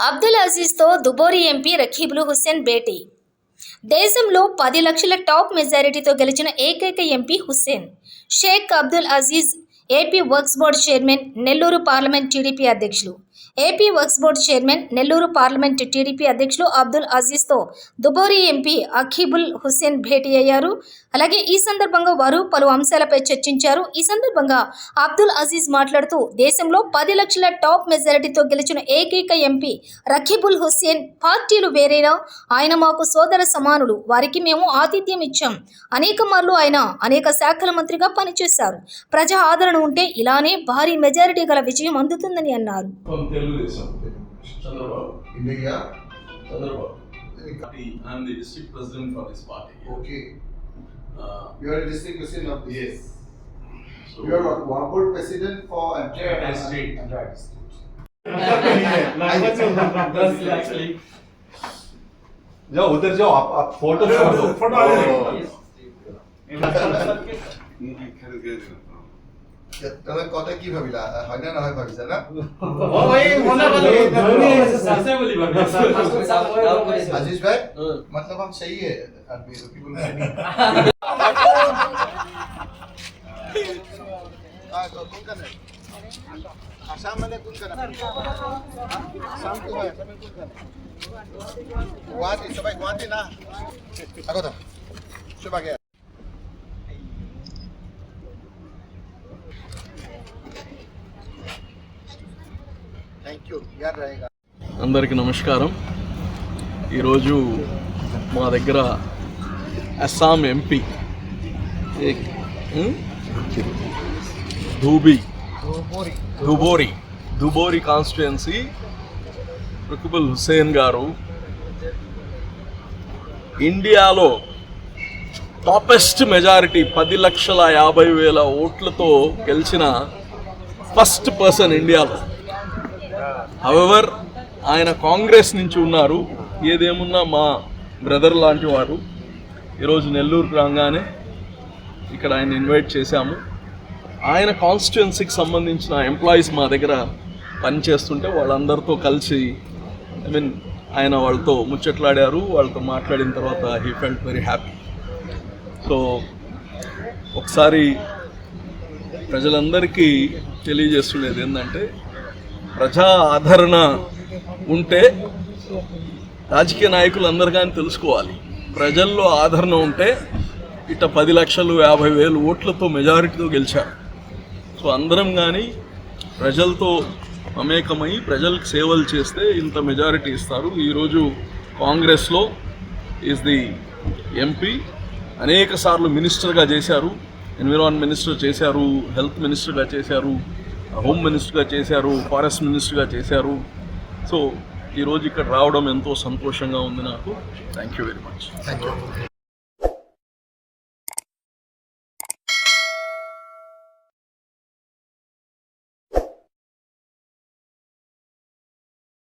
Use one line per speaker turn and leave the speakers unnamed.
అబ్దుల్ అజీజ్తో దుబోరి ఎంపీ రఖీబుల్ హుస్సేన్ భేటీ. దేశంలో పది లక్షల టాప్ మెజారిటీతో గెలిచిన ఏకైక MP Hussain. Sheikh Abdul Aziz AP works board chairman Nellore parliament TDP అధ్యక్షులు. AP works board chairman Nellore parliament TDP అధ్యక్షులు అబ్దుల్ అజీజ్తో దుబోరి ఎంపీ అఖీబుల్ హుస్సేన్ భేటీ అయ్యారు. అలాగే ఈ సందర్భంగా వారు పలు అంశాలపై చర్చించారు. ఈ సందర్భంగా అబ్దుల్ అజీజ్ మాట్లాడుతూ దేశంలో పది లక్షల టాప్ మెజారిటీతో గెలిచిన ఏకైక ఎంపీ రఖీబుల్ హుస్సేన్ పార్టీలు వేరైనా ఆయన మాకు సోదర సమానులు వారికి మేము ఆతిథ్యం ఇచ్చాం. అనేక మార్లు ఆయన అనేక శాఖల మంత్రిగా పనిచేశారు. ప్రజా ఆదరణ ఉంటే ఇలానే భారీ మెజారిటీ గల విజయం అందుతుందని అన్నారు.
Telugu Desam Chandrababu
India.
Chandrababu party I'm the district president for this party
Okay.
Uh,
You are a district president of this.
yes so
You are what? One board president for entire
Entire state.
Entire district.
जाओ उधर जाओ आप आप photo छोड़ दो
photo आ जाएगा। তবে কথা কি ভাবিলা হয় না নহয় ভাবিছা না आशीष भाई मतलब हम सही है आदमी रुकी बोल आसाम मध्ये कोण करणार आसाम तो आहे आसाम कोण करणार गुवाहाटी सबाई गुवाहाटी ना আগত शुभागे थैंक यू
అందరికీ నమస్కారం. ఈరోజు మా దగ్గర అస్సాం ఎంపీ ధూబీ ధుబోరి. ధుబోరి కాన్స్టిట్యుయెన్సీ రుకుబుల్ హుసేన్ గారు ఇండియాలో టాపెస్ట్ మెజారిటీ పది లక్షల యాభై వేల ఓట్లతో గెలిచిన ఫస్ట్ పర్సన్ ఇండియాలో హవెవర్ ఆయన కాంగ్రెస్ నుంచి ఉన్నారు. ఏదేమున్నా మా బ్రదర్ లాంటి వారు. ఈరోజు నెల్లూరుకు రాగానే ఇక్కడ ఆయన ఇన్వైట్ చేశాము. ఆయన కాన్స్టిట్యున్సీకి సంబంధించిన ఎంప్లాయీస్ మా దగ్గర పనిచేస్తుంటే వాళ్ళందరితో కలిసి ఐ మీన్ ఆయన వాళ్ళతో ముచ్చట్లాడారు. వాళ్ళతో మాట్లాడిన తర్వాత he felt very happy so ఒకసారి ప్రజలందరికీ తెలియజేస్తుండేది ఏంటంటే ప్రజా ఆదరణ ఉంటే రాజకీయ నాయకులు అందరు కానీ తెలుసుకోవాలి. ప్రజల్లో ఆదరణ ఉంటే ఇట్ట పది లక్షలు యాభై వేలు ఓట్లతో మెజారిటీతో గెలిచారు. సో అందరం కానీ ప్రజలతో మమేకమై ప్రజలకు సేవలు చేస్తే ఇంత మెజారిటీ ఇస్తారు. ఈరోజు కాంగ్రెస్లో ఈజ్ ది ఎంపీ అనేక సార్లు మినిస్టర్గా చేశారు. ఎన్విరాన్ మినిస్టర్ చేశారు హెల్త్ మినిస్టర్గా చేశారు. హోమ్ మినిస్టర్గా చేశారు ఫారెస్ట్ మినిస్టర్గా చేశారు. సో ఈరోజు ఇక్కడ రావడం ఎంతో సంతోషంగా ఉంది నాకు. Thank you very much thank you